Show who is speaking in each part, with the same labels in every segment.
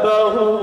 Speaker 1: Oh.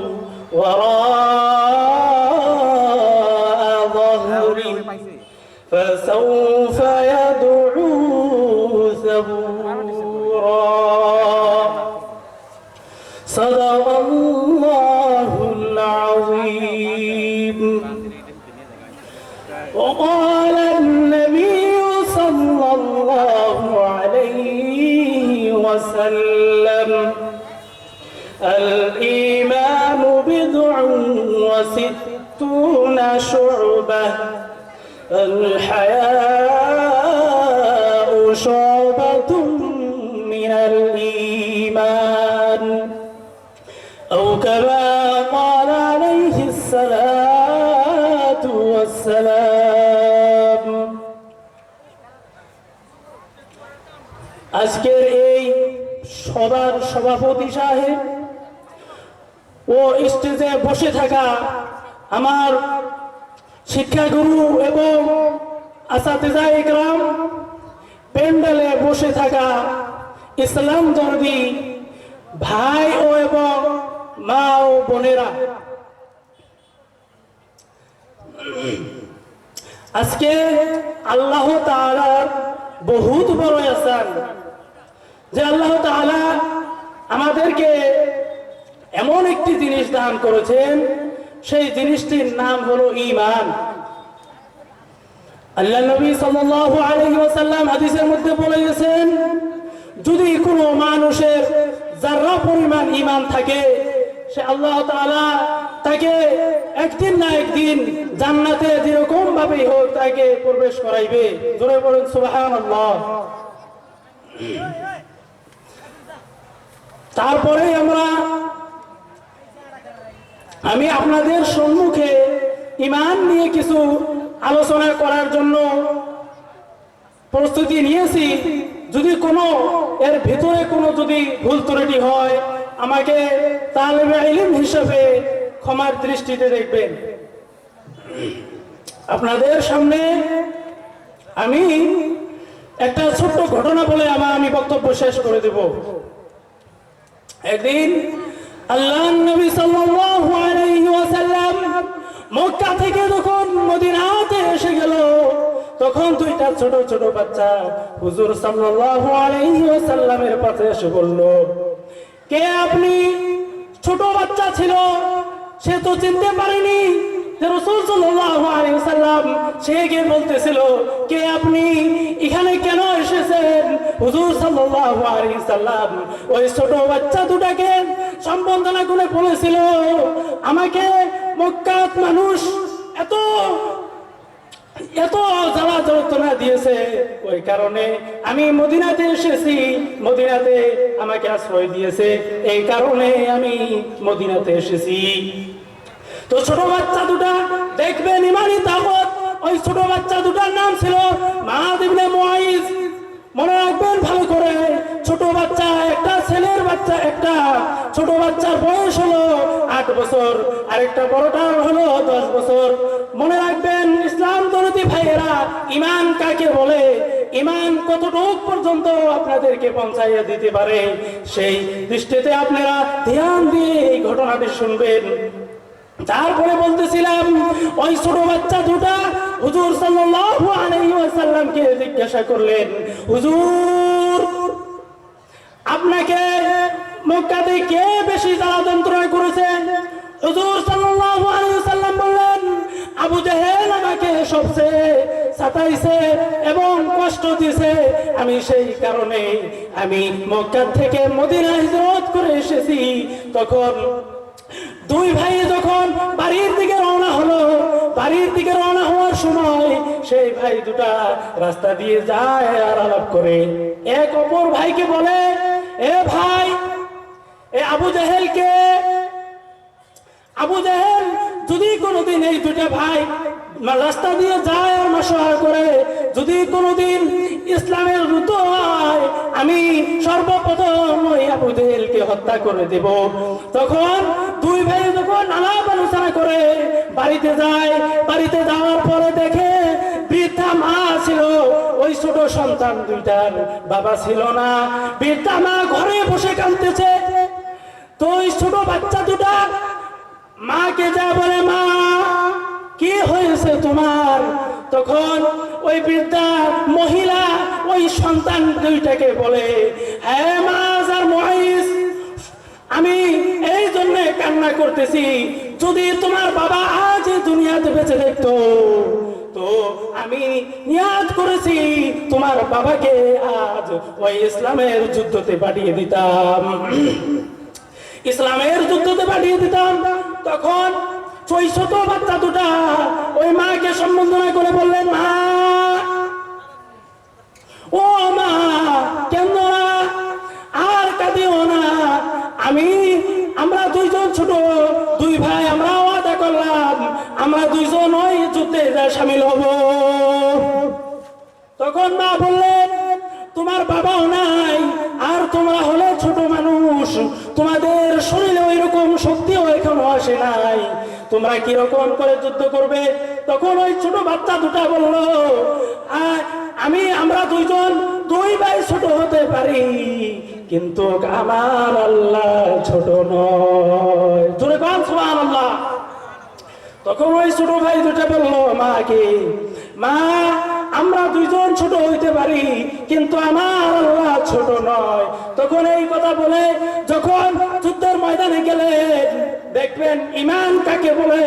Speaker 1: والسلام আজকের এই সবার সভাপতি সাহেব ও স্টেজে বসে থাকা আমার শিক্ষাগুরু এবং আসাতেজা ইকরাম প্যান্ডেলে বসে থাকা ইসলাম দর্দি ভাই ও এবং মা ও বোনেরা আজকে আল্লাহ তাআলার বহুত বড় আসান। যে আল্লাহ তাআলা আমাদেরকে এমন একটি জিনিস দান করেছেন, সেই জিনিসটির নাম হলো ইমান আল্লাহ নবী সাল্লাল্লাহু হাদিসের মধ্যে বলে গেছেন, যদি কোনো মানুষের যারা পরিমাণ ইমান থাকে, সে আল্লাহ তাআলা তাকে একদিন না একদিন জান্নাতে যেরকম ভাবে হোক তাকে প্রবেশ করাইবে। জোরে বলেন, সুবহানাল্লাহ। তারপরে আমরা, আমি আপনাদের সম্মুখে ইমান নিয়ে কিছু আলোচনা করার জন্য প্রস্তুতি নিয়েছি। যদি কোনো, এর ভিতরে কোনো যদি ভুল ত্রুটি হয়, আমাকে তালেবে ইলিম হিসেবে ক্ষমার দৃষ্টিতে দেখবেন। আপনাদের সামনে আমি একটা ছোট্ট ঘটনা বলে আমার আমি বক্তব্য শেষ করে দেব। একদিন আল্লাহ নবী সাল্লাল্লাহু আলাইহি ওয়াসাল্লাম মক্কা থেকে যখন মদিনাতে এসে গেল, তখন দুইটা ছোট ছোট বাচ্চা হুজুর সাল্লাল্লাহু আলাইহি ওয়াসাল্লামের পাশে এসে বলল, কে আপনি? ছোট বাচ্চা ছিল সে তো চিনতে পারেনি সে গিয়ে বলতেছিল, কে আপনি? এখানে কেন এসেছেন? হুজুর সাল্লাম ওই ছোট বাচ্চা দুটাকে সম্বন্ধনা করে বলেছিল, আমাকে মক্কাত মানুষ এত এত জ্বালা যন্ত্রণা দিয়েছে। ওই কারণে আমি মদিনাতে এসেছি। মদিনাতে আমাকে আশ্রয় দিয়েছে। এই কারণে আমি মদিনাতে এসেছি। তো ছোট বাচ্চা দুটা দেখবেন, ইমানি তাকত ওই ছোট বাচ্চা দুটার নাম ছিল মাহাদিবনে মুআইজ। মনে রাখবেন, ভালো করে। ছোট বাচ্চা, একটা ছেলের বাচ্চা, একটা। ছোট বাচ্চার বয়স হলো আট বছর, আরেকটা বড়টার হলো দশ বছর। মনে রাখবেন, ইসলাম দরদি ভাইয়েরা, ইমান কাকে বলে? ইমান কতটুক পর্যন্ত আপনাদেরকে পৌঁছাইয়া দিতে পারে? সেই দৃষ্টিতে আপনারা ধ্যান দিয়ে এই ঘটনাটি শুনবেন। তারপরে বলতেছিলাম, ওই ছোট বাচ্চা দুটা হুজুর সাল্লাল্লাহু আলাইহি ওয়াসাল্লামকে জিজ্ঞাসা করলেন, হুজুর, আপনাকে মক্কাতে কে বেশি জ্বালা যন্ত্রণা করেছেন হুজুর সাল্লাল্লাহু আলাইহি ওয়াসাল্লাম বললেন, আবু জাহেল আমাকে সবচেয়ে সাতাইছে এবং কষ্ট দিয়েছে। আমি সেই কারণে আমি মক্কা থেকে মদিনা হিজরত করে এসেছি। তখন দুই ভাই যখন বাড়ির দিকে রওনা হলো, বাড়ির দিকে রওনা হওয়ার সময় সেই ভাই দুটা রাস্তা দিয়ে যায় আর আলাপ করে। এক অপর ভাইকে বলে, এ ভাই, এ আবু জাহেলকে, আবু জাহেল, যদি কোনোদিন এই দুটা ভাই রাস্তা দিয়ে যায় আর মাসোয়া করে, যদি কোনোদিন ইসলামের রুত হয়, আমি সর্বপ্রথম আবু হত্যা করে দেব। তখন দুই ভাই যখন আলাপ আলোচনা করে বাড়িতে যায়, বাড়িতে যাওয়ার পরে দেখে বৃদ্ধা মা ছিল, ওই ছোট সন্তান দুইটার বাবা ছিল না। বৃদ্ধা মা ঘরে বসে কাঁদতেছে। তো ওই ছোট বাচ্চা দুটা মাকে যা বলে, মা কি হয়েছে তোমার? তখন ওই বৃদ্ধা মহিলা ওই সন্তান দুইটাকে বলে হ্যাঁ মা আর মহিষ, আমি এই জন্য কান্না করতেছি, যদি তোমার বাবা আজ দুনিয়াতে বেঁচে দেখতো তো আমি নিয়াদ করেছি, তোমার বাবাকে আজ ওই ইসলামের যুদ্ধতে পাঠিয়ে দিতাম। ইসলামের যুদ্ধতে পাঠিয়ে দিতাম। তখন চৈশত বাচ্চা দুটা। ওই মাকে করে বললেন, মা, ও মা, কেন আর কাঁদিও না। আমি, আমরা দুইজন ছোট, দুই ভাই আমরা ওয়াদা করলাম। আমরা দুইজন ওই যুদ্ধে সামিল হব। তখন মা বললেন, তোমার বাবাও নাই তোমরা কীরকম করে যুদ্ধ করবে? তখন ওই ছোট বাচ্চা দুটা বলল, "আ- আমি, আমরা দুইজন দুই ভাই ছোট হতে পারি, কিন্তু আমার আল্লাহ ছোট নয়। জোরে কান সুবহান আল্লাহ তখন ওই ছোট ভাই দুটা বলল মাকে মা, আমরা দুইজন ছোট হইতে পারি, কিন্তু আমার আল্লাহ ছোট নয়। তখন এই কথা বলে, যখন যুদ্ধের ময়দানে গেলেন দেখবেন ইমান কাকে বলে?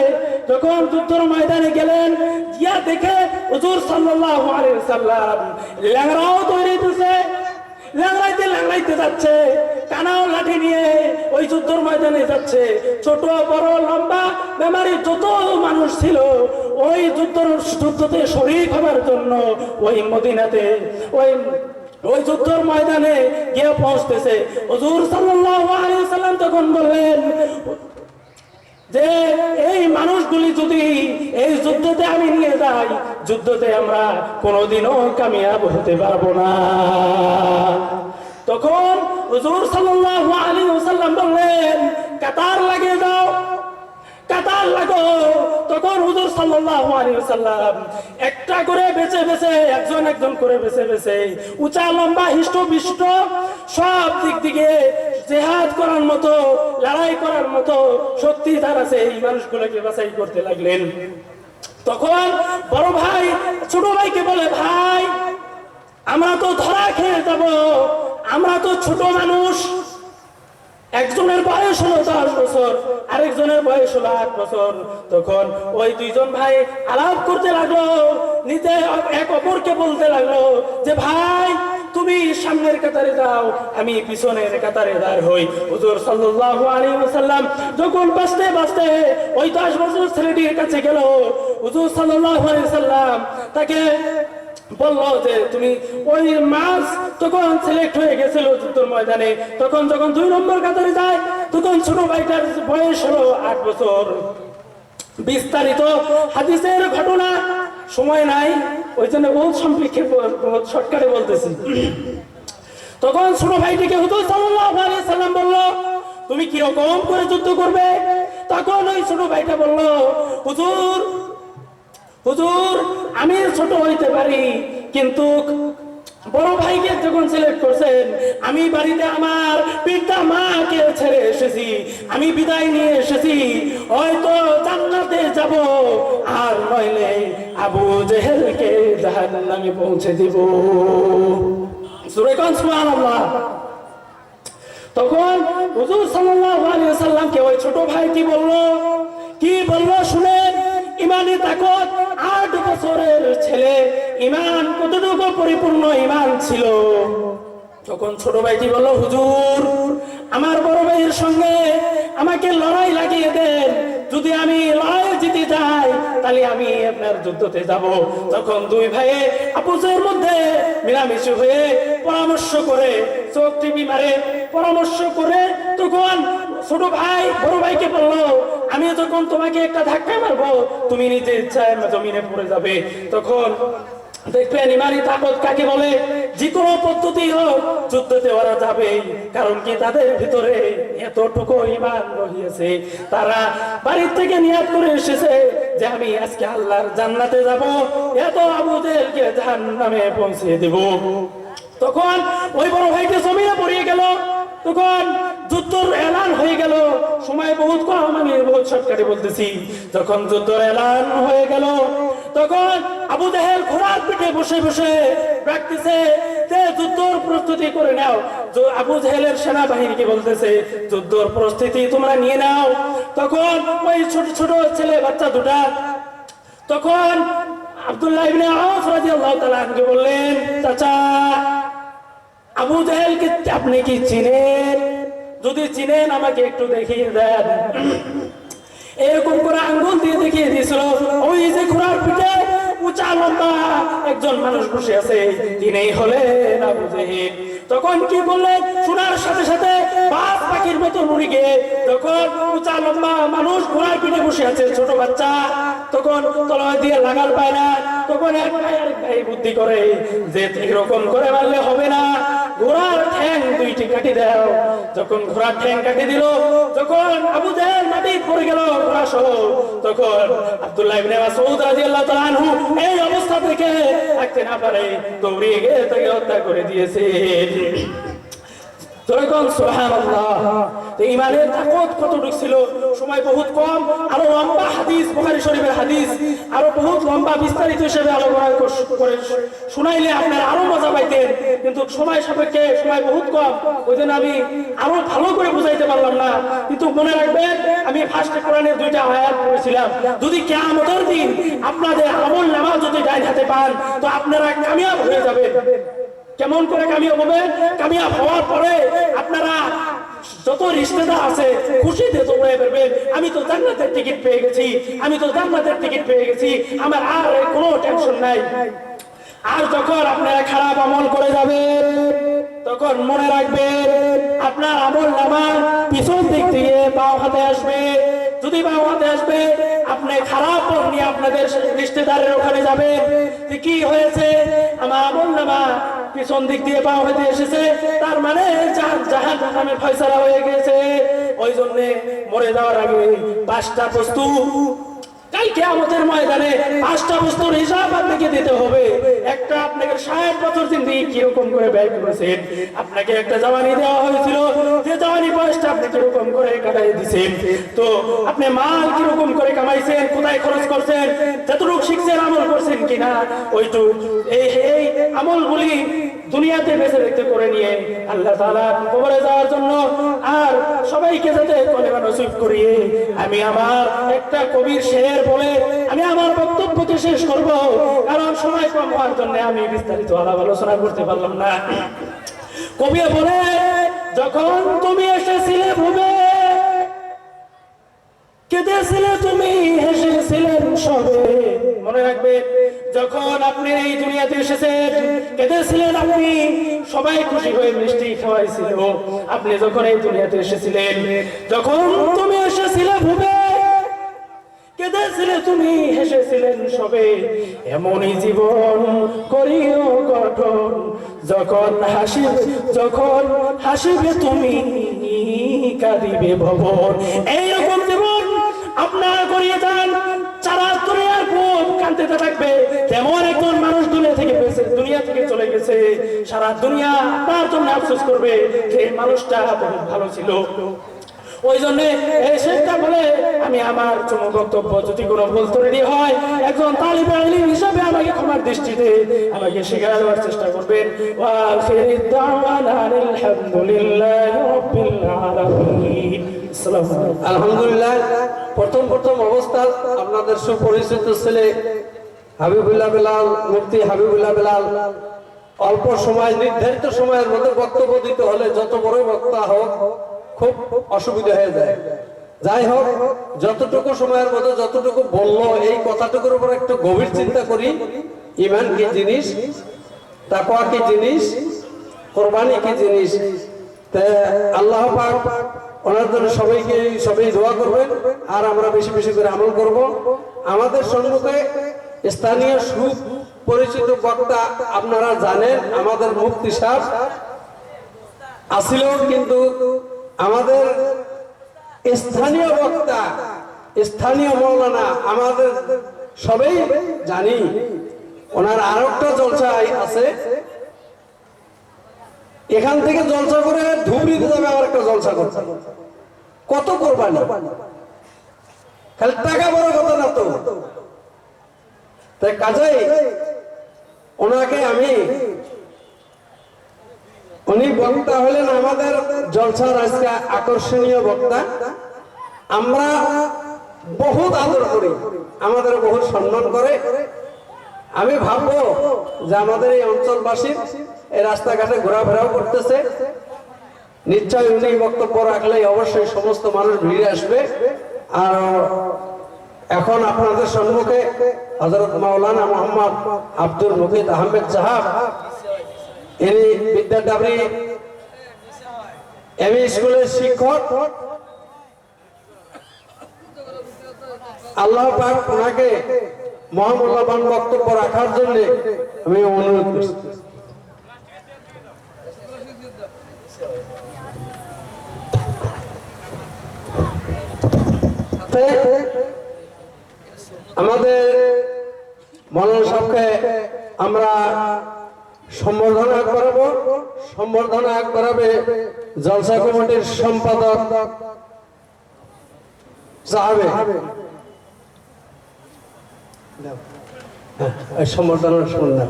Speaker 1: যখন যুদ্ধর ময়দানে গেলেন গিয়া দেখে হুজুর সাল্লাল্লাহু আলাইহি সাল্লাম ল্যাংড়াও তৈরি দিছে ল্যাংড়াইতে ল্যাংড়াইতে যাচ্ছে, কানাও লাঠি নিয়ে ওই যুদ্ধর ময়দানে যাচ্ছে। ছোট, বড়, লম্বা, বেমারি যত মানুষ ছিল, ওই যুদ্ধর যুদ্ধতে শরীর হবার জন্য ওই মদিনাতে, ওই ওই যুদ্ধর ময়দানে গিয়ে পৌঁছতেছে। হুজুর সাল্লাল্লাহু আলাইহি সাল্লাম তখন বললেন যে এই মানুষগুলি যদি এই যুদ্ধতে আমি নিয়ে যাই, যুদ্ধতে আমরা কোনোদিনও কামিয়াব হতে পারব না। তখন হুজুর সাল্লাল্লাহু আলাইহি ওয়াসাল্লাম বললেন, কাতার লাগিয়ে দাও, কাতার লাগো। তখন হুজুর সাল্লাল্লাহু আলাইহি ওয়াসাল্লাম একটা করে বেছে বেছে, একজন একজন করে বেছে বেছে, উঁচা, লম্বা হিষ্ট বিষ্ট সব দিক দিকে জেহাদ করার মতো, লড়াই করার মতো সত্যি তারা আছে। এই মানুষগুলোকে বাছাই করতে লাগলেন। তখন বড় ভাই, ছোট ভাইকে বলে, ভাই, আমরা তো ধরা খেয়ে যাব, আমরা তো ছোট মানুষ। একজনের বয়স হলো দশ বছর, আরেকজনের বয়স হলো আট বছর। তখন ওই দুইজন ভাই আলাপ করতে লাগল নিজে এক অপরকে বলতে লাগল যে, ভাই, তুমি সামনের কাতারে যাও, আমি পিছনের কাতারে দাঁড় হই। হুজুর সাল্লাল্লাহু আলাইহি ওয়াসাল্লাম যখন বাঁচতে বাঁচতে ওই দশ বছর ছেলেটির কাছে গেল, হুজুর সাল্লাল্লাহু আলাইহি ওয়াসাল্লাম তাকে বলল যে, তুমি ওই মাস তখন সিলেক্ট হয়ে গেছিল যুদ্ধর ময়দানে, তখন যখন দুই নম্বর কাতারে যায়, তখন ছোট ভাইটার বয়স হলো আট বছর। বিস্তারিত হাদিসের ঘটনা সময় নাই ওই জন্য বহুত সম্পৃক্ষে শর্টকাটে বলতেছি। তখন ছোট ভাইটিকে হুজুর সাল্লাল্লাহু আলাইহি সাল্লাম বলল, তুমি কি রকম করে যুদ্ধ করবে? তখন ওই ছোট ভাইটা বলল, হুজুর হুজুর, আমি ছোট হইতে পারি, কিন্তু বড় ভাইকে যখন সিলেক্ট করছেন, আমি বাড়িতে আমার পিতা মাকে ছেড়ে এসেছি, আমি বিদায় নিয়ে এসেছি, হয়তো জান্নাতে যাব, আর নইলে আবু জেহেলকে জাহান্নামে পৌঁছে দিব। সুরেকান সুবহানাল্লাহ? তখন হুজুর সাল্লাল্লাহু আলাইহি সাল্লামকে ওই ছোট ভাইটি বলল, কি বলল শুনেন? ইমানি তাকত আট বছরের ছেলে। ইমান কতটুকু পরিপূর্ণ ইমান ছিল? তখন ছোট ভাইটি বলল, হুজুর, আমার বড় ভাইয়ের সঙ্গে আমাকে লড়াই লাগিয়ে দেন। যদি আমি লড়াই জিতে যাই, তাহলে আমি আপনার যুদ্ধতে যাব। তখন দুই ভাইয়ে আপুসের মধ্যে মিলামিশি হয়ে পরামর্শ করে, চোখ টিপি মারে, পরামর্শ করে, তখন ছোট ভাই, বড় ভাইকে বলল, আমি যখন তোমাকে একটা ধাক্কা মারবো, তুমি নিজে ইচ্ছায় জমিনে পড়ে যাবে। তখন দেখবেন ইমানি তাকত কাকে বলে? যে কোনো পদ্ধতি হোক, যুদ্ধতে ওরা যাবে কারণ কি তাদের ভিতরে এতটুকু ইমান রহিয়েছে। তারা বাড়ির থেকে নিয়াত করে এসেছে যে আমি আজকে আল্লাহর জান্নাতে যাব, এত আবুদেরকে জাহান্নামে পৌঁছে দেব। তখন ওই বড় ভাইকে জমিনে পড়িয়ে গেল। তখন যুদ্ধর এলান হয়ে গেল। সময় বহুত কম, আমি বহুত শর্টকাটে বলতেছি। যখন যুদ্ধর এলান হয়ে গেল, তখন আবু জাহেল ঘোড়ার পিঠে বসে বসে ডাকতেছে যুদ্ধর প্রস্তুতি করে নাও। আবু সেনাবাহিনীকে বলতেছে, যুদ্ধর প্রস্তুতি তোমরা নিয়ে নাও। তখন ছোট ছোট ছেলে বাচ্চা দুটা, তখন বললেন, চাচা, আবু জাহেলকে আপনি কি চিনেন? যদি চিনেন আমাকে একটু দেখিয়ে দেন। এরকম করে আঙ্গুল দিয়ে দেখিয়ে দিয়েছিল। ওই যে ঘোড়ার পিঠে উঁচা লম্বা একজন মানুষ বসে আছে। তিনি হলেন আবু জেহেল তখন কি বললেন শোনার সাথে সাথে বাপ পাখির মতো উড়ে গিয়ে তখন উঁচা লম্বা মানুষ ঘোড়ার পিঠে বসে আছে, ছোট বাচ্চা। তখন তলোয়ার দিয়ে লাগাল পায় না। তখন এক বুদ্ধি করে যে এরকম করে মারলে হবে না। ঘোড়ার ঠ্যাং দুইটি কাটি দাও। যখন ঘোড়ার ঠ্যাং কাটি দিল, যখন আবু জাহেল মাটি পড়ে গেল ঘোড়া সহ, তখন আব্দুল্লাহ ইবনে মাসউদ রাদিয়াল্লাহু তাআলা এই অবস্থা থেকে থাকতে না পারে দৌড়িয়ে গিয়ে তাকে হত্যা করে দিয়েছে। আমি আরও ভালো করে বুঝাইতে পারলাম না। কিন্তু মনে রাখবেন, আমি ফার্স্টে কোরআনের দুইটা আয়াত পড়েছিলাম। যদি কিয়ামতের দিন আপনাদের আমল নামা যদি ডাইন হাতে পান, তো আপনারা কামিয়াব হয়ে যাবেন। কেমন করে কামিয়াব হবে? কামিয়াব হওয়ার পরে আপনারা যত রিশতেদার আছে, খুশিতে বেরবেন আমি তো জান্নাতের টিকিট পেয়ে গেছি, আমি তো জান্নাতের টিকিট পেয়ে গেছি, আমার আর কোনো টেনশন নাই। আর যখন আপনারা খারাপ আমল করে যাবেন, তখন মনে রাখবেন, আপনার আমল নামা পিছন দিক থেকে বাও হাতে আসবে। যদি বাও হাতে আসবে, আপনি খারাপ নিয়ে আপনাদের রিস্তেদারের ওখানে যাবেন। কি হয়েছে? আমার আমল নামা পিছন দিক দিয়ে পা হইতে এসেছে। তার মানে জাহান নামে ফয়সালা হয়ে গেছে ওই জন্যে মরে যাওয়ার আগে পাঁচটা বস্তু তো আপনি মাল কীরকম করে কামাইছেন? কোথায় খরচ করছেন? যতটুকু শিখছেন আমল করছেন কিনা? ওইটুক। এই এই আমলগুলি দুনিয়াতে বেঁচে দেখতে করে নিয়ে আল্লাহ তাআলা কবরে যাওয়ার জন্য আর সবাইকে যাতে কলেমা নসিব করিয়ে আমি আমার একটা কবির শের বলে আমি আমার বক্তব্যকে শেষ করব। কারণ সময় কম হওয়ার জন্য আমি বিস্তারিত আলাপ আলোচনা করতে পারলাম না। কবি বলে, যখন তুমি এসেছিলে ভূমে কেঁদেছিলে তুমি হেসেছিলেন সবে। মনে রাখবে যখন আপনি এই দুনিয়াতে এসেছেন, কেঁদেছিলেন আপনি? সবাই খুশি হয়ে মিষ্টি খাওয়াইছিল। আপনি যখন এই দুনিয়াতে এসেছিলেন, যখন তুমি এসেছিলে ভূমে কেঁদেছিলে তুমি, হেসেছিলেন সবে। এমনই জীবন করিও গঠন। যখন হাসি, যখন হাসিবে তুমি, কাঁদিবে ভবন। এইরকম জীবন আপনারা করিয়ে যান সারা দুনিয়ার থাকবে। কেমন একজন মানুষ দুনিয়া থেকে বেঁচে দুনিয়া থেকে চলে গেছে, সারা দুনিয়া আপনার জন্য আফসোস করবে যে মানুষটা বহুত ভালো ছিল। আমি আমার চুমু বক্তব্য যদি কোনো ভুল ত্রুটি হয়, একজন তালিবে হিসাবে আমাকে ক্ষমার দৃষ্টিতে আমাকে শেখার দেওয়ার চেষ্টা করবেন। আলহামদুলিল্লাহ।
Speaker 2: প্রথম প্রথম অবস্থা আপনাদের সুপরিচিত ছেলে হাবিবুল্লাহ বেলাল, মুফতি হাবিবুল্লাহ বেলাল। অল্প সময়, নির্ধারিত সময়ের মধ্যে বক্তব্য দিতে হলে যত বড় বক্তা হোক, খুব অসুবিধা হয়ে যায়। যাই হোক, যতটুকু সময়ের মধ্যে যতটুকু বলল, এই কথাটুকুর উপর একটু গভীর চিন্তা করি। ইমান কি জিনিস? তাকওয়া কি জিনিস? কোরবানি কি জিনিস? আল্লাহ পাক ওনার জন্য সবাইকে সবাই দোয়া করবেন, আর আমরা বেশি বেশি করে আমল করব। আমাদের সম্মুখে স্থানীয় সুপরিচিত বক্তা আপনারা জানেন, আমাদের মুক্তি সাহ আসিল কিন্তু আমাদের স্থানীয় বক্তা, স্থানীয় মৌলানা আমাদের সবাই জানি। ওনার আরেকটা জলসা আছে এখান থেকে জলসা করে ধুবড়িতে যাবে আবার একটা জলসা করছে কত কোরবানি? খালি টাকা বড় কথা না তো। তাই কাজেই ওনাকে আমি, উনি বক্তা হলেন আমাদের জলসার আজকে আকর্ষণীয় বক্তা। আমরা বহুত আদর করি, আমাদের বহুত সম্মান করে। আমি ভাববো যে আমাদের এই অঞ্চলবাসী এই রাস্তাঘাটে ঘোরাফেরাও করতেছে। নিশ্চয় উনি বক্তব্য রাখলে অবশ্যই সমস্ত মানুষ ভিড়ে আসবে। আর এখন আপনাদের সম্মুখে হজরত মাওলানা মোহাম্মদ আব্দুল মুফিদ আহমেদ সাহাব, ইনি বিদ্যাডাবরি এমই স্কুলের শিক্ষক। আল্লাহ পাক ওনাকে মহামূল্যবান বক্তব্য রাখার জন্য আমি অনুরোধ করছি। আমাদের মৌলানা সাহেবকে আমরা সম্বর্ধনা করাবো। সম্বর্ধনা করাবে জলসা কমিটির সম্পাদক সাহাবে। এই সম্বর্ধনার শুনলাম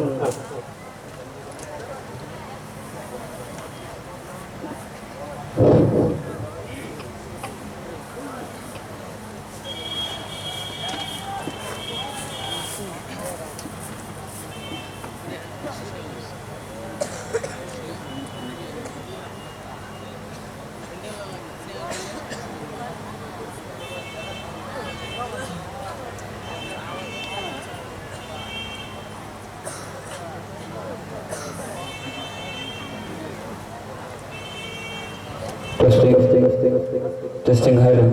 Speaker 2: ടെസ്റ്റിംഗ് ടെസ്റ്റിംഗ്
Speaker 3: ഹാരും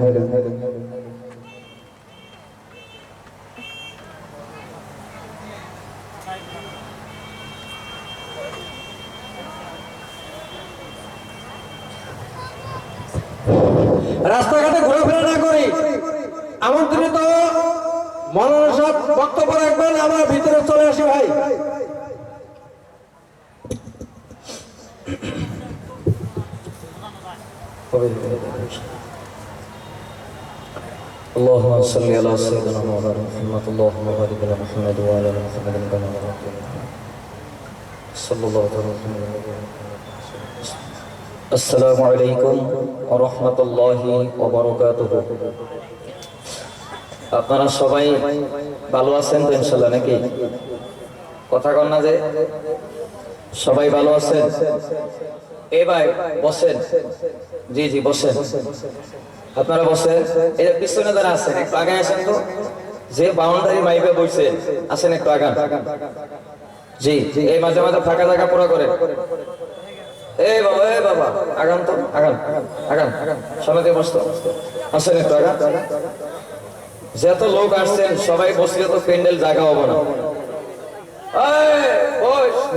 Speaker 3: صل على سيدنا مولانا محمد اللهم بارك على محمد وعلى ال محمد كما باركت على محمد صلى الله عليه وسلم السلام عليكم ورحمة الله وبركاته আপনারা সবাই ভালো আছেন তো ইনশাল্লাহ নাকি কথা কন না যে সবাই ভালো আছেন এ ভাই বসেন জি জি বসেন আপনারা বসেন এই পিছনে যারা আছেন, একটু আগে আসেন তো? যে বাউন্ডারি মাইপে বসে আসেন একটু আগান। জি, এই মাঝে মাঝে ফাঁকা জায়গা পুরো করে। বাবা বাবা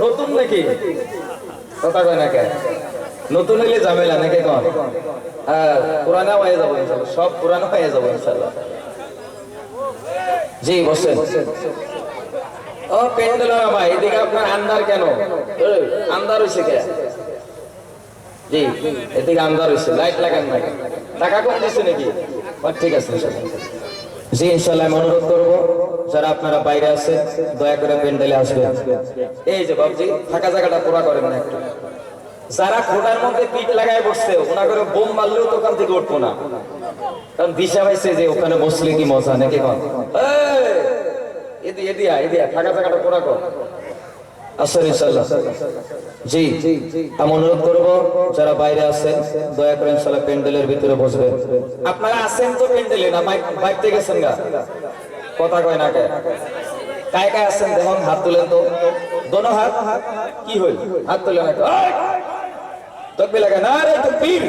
Speaker 3: নতুন নাকি? কথা কয় না কে? নতুন হইলে ঝামেলা নাকি কন? হ্যাঁ পুরানা হয়ে যাব সব পুরানো হয়ে যাব ইনশাল্লাহ জি, বসেন। ও প্যান্ডেল ভাই, এদিকে আপনার আন্দার কেন? আন্দার হয়েছে কে? জি, এদিকে আন্দার হয়েছে লাইট লাগান নাই। টাকা কম দিচ্ছে নাকি? ঠিক আছে জি ইনশাল্লাহ আমি অনুরোধ করব, যারা আপনারা বাইরে আছে দয়া করে প্যান্ডেলে আসবেন। এই যে বাবজি ফাঁকা জায়গাটা পুরা করেন না একটু। যারা খোটার মধ্যে পিঠ লাগায় বসছে, ওনা করে বোম মারলেও তো ওখান থেকে উঠবো না। কারণ দিশা পাইছে যে ওখানে বসলে কি মজা, নাকি কন? জি, আমি অনুরোধ যারা বাইরে দয়া প্যান্ডেলের ভিতরে আপনারা আছেন তো প্যান্ডেলে না গেছেন কথা কয় না কে? কায় কায় আছেন? দেখুন, হাত তুলেন তো। দোনো হাত, কি হইল? হাত তুলে না তকবি লাগে না রে তকবীর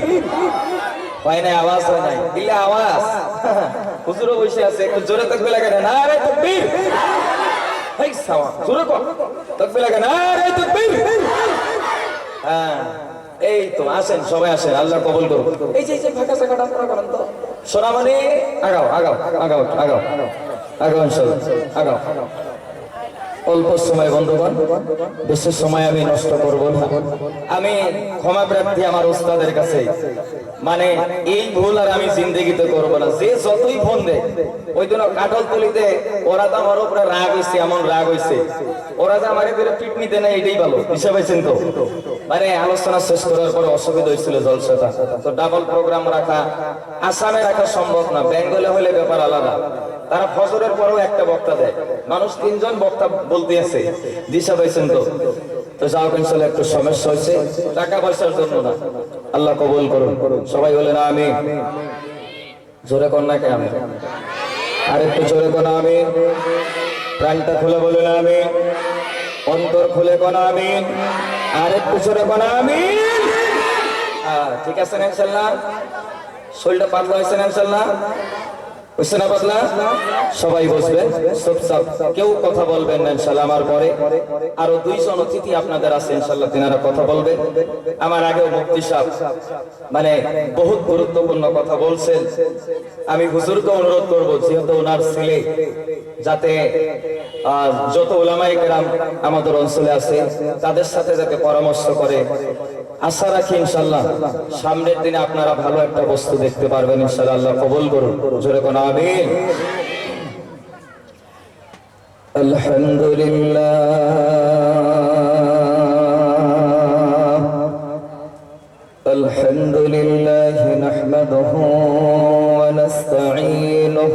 Speaker 3: হয় নাই, আওয়াজ হয় নাই। দিলে আওয়াজ। হুজুরও বসে আছে, একটু জোরে তকবি লাগে না রে তকবীর হেই, সাওয়া, জোরে কর। তকবি লাগে না রে তকবীর হ্যাঁ এই তো, আসেন, সবাই আসেন, আল্লাহ কবুল করুন এই যে এই যে, ফাঁকা জায়গাটা আপনারা করেন তো। সোনামণি আগাও আগাও আগাও আগাও আগাও ইনশাআল্লাহ আগাও। অল্প সময়, বন্ধুগণ। বেশি সময় আমি নষ্ট করব না। আমি ক্ষমা প্রার্থী আমার উস্তাদের কাছে। মানে এই ভুল আর আমি জিন্দগিতে করব না। যে যতই ফোন দেয় ওই দিন কাঠল তলিতে ওরা তো আমার উপরে রাগ হয়েছে এমন রাগ হয়েছে ওরা যে আমার পিটনিতে না এটাই ভালো। হিসাবে হয়েছেন তো? মানে আলোচনা শেষ করার পরে অসুবিধা হয়েছিল জলসাটা। তো ডাবল প্রোগ্রাম রাখা, আসামে রাখা সম্ভব না, বেঙ্গলে হলে ব্যাপার আলাদা। তারা ফজরের পরেও একটা বক্তা দেয়। মানুষ তিনজন বক্তা বলতে আছে, দিশা পাইছেন তো। তো যাও ইনশাল্লাহ, একটু সমস্যা হয়েছে, টাকা পয়সার জন্য না। আল্লাহ কবুল করুন। সবাই বলে না আমি জোরে না কে আমি আর, একটু জোরে কোন আমি প্রাণটা খুলে বলে না আমি অন্তর খুলে কোন আমি জোরে ঠিক আছে ইনশাল্লাহ শরীরটা পাতলা হয়েছে না সবাই চুপচাপ। কেউ কথা বলবেন আমার পরে। আরও দুইজন অতিথি আপনাদের আছে ইনশাল্লাহ তিনারা কথা বলবেন আমার আগেও মুক্তি সাহ মানে বহুত গুরুত্বপূর্ণ কথা বলছেন। আমি হুজুরকে অনুরোধ করব, যেহেতু ওনার ছেলে যাতে আহ, যত ওলামাই কেরাম আমাদের অঞ্চলে আছে তাদের সাথে যাতে পরামর্শ করে আশা রাখি ইনশাল্লাহ সামনের দিনে আপনারা ভালো একটা বস্তু দেখতে পারবেন ইনশাল্লাহ আল্লাহ কবুল করুন জোরে কোন আমিন আলহামদুলিল্লাহ الحمد لله نحمده ونستعينه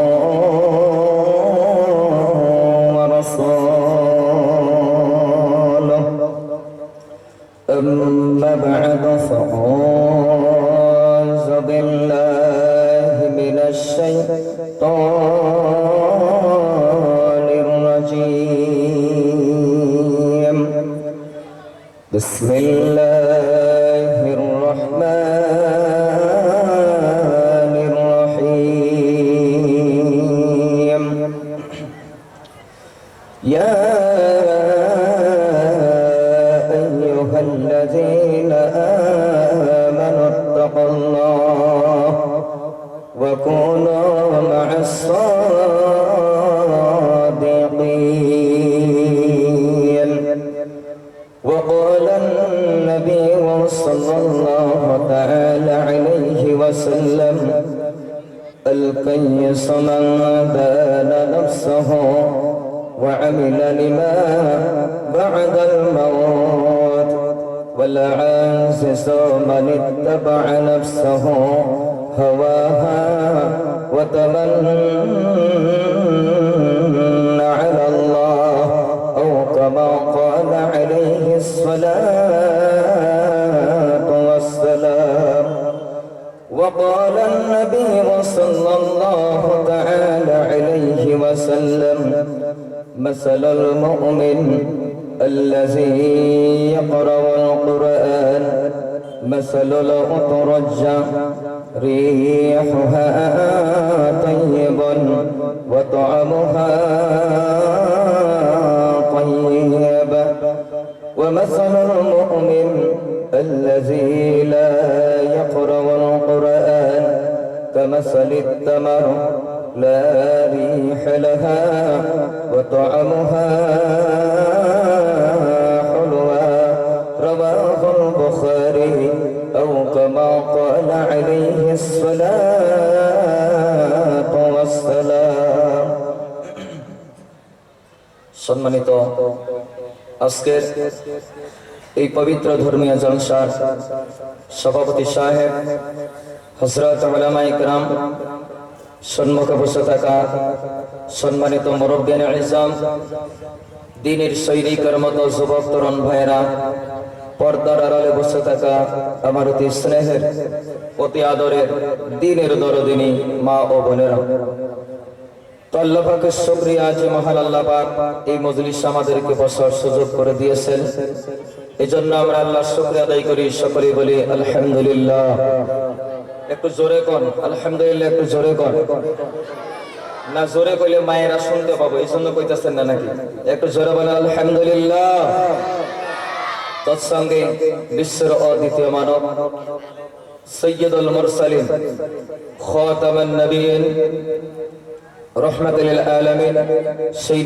Speaker 3: ثم صلاة وسلم. القيس من بان نفسه وعمل لما بعد الموت. والعازز من اتبع نفسه هواها وتمنى على الله أو كما قال عليه الصلاة وقال النبي صلى الله تعالى عليه وسلم مثل المؤمن الذي يقرأ القرآن مثل الأطرجة ريحها طيب وطعمها طيب. ومثل المؤمن الذي كمثل التمر لا ريح لها وطعمها حلوى رواه البخاري أو كما قال عليه الصلاة والسلام সম্মানিত আজকের এই পবিত্র ধর্মীয় জলসার সভাপতি সাহেব হজরত ওলামা ইকরাম সম্মুখে বসে থাকা সম্মানিত মুরব্বিয়ান ইজাম, দিনের সৈনিকের মতো যুবক তরুণ ভাইরা পর্দার আড়ালে বসে থাকা আমার অতি স্নেহের, অতি আদরের দিনের দরদিনী মা ও বোনেরা। তো আল্লাহ পাকের শুকরিয়া যে মহান আল্লাহ পাক এই মজলিস আমাদেরকে বসার সুযোগ করে দিয়েছেন। এই জন্য আমরা আল্লাহ শুকরিয়া আদায় করি। সকলে বলি, আলহামদুলিল্লাহ। একটু জোরে কন, আলহামদুলিল্লাহ একটু জোরে কন। না, জোরে কইলে মায়েরা শুনতে পাবো, এই জন্য কইতেছেন না নাকি? একটু জোরে বলে আলহামদুলিল্লাহ। তৎসঙ্গে বিশ্বের অদ্বিতীয় মানব, সৈয়দুল মুরসালিন, খাতামান নবীন, রহমাতুল আলামিন, সেই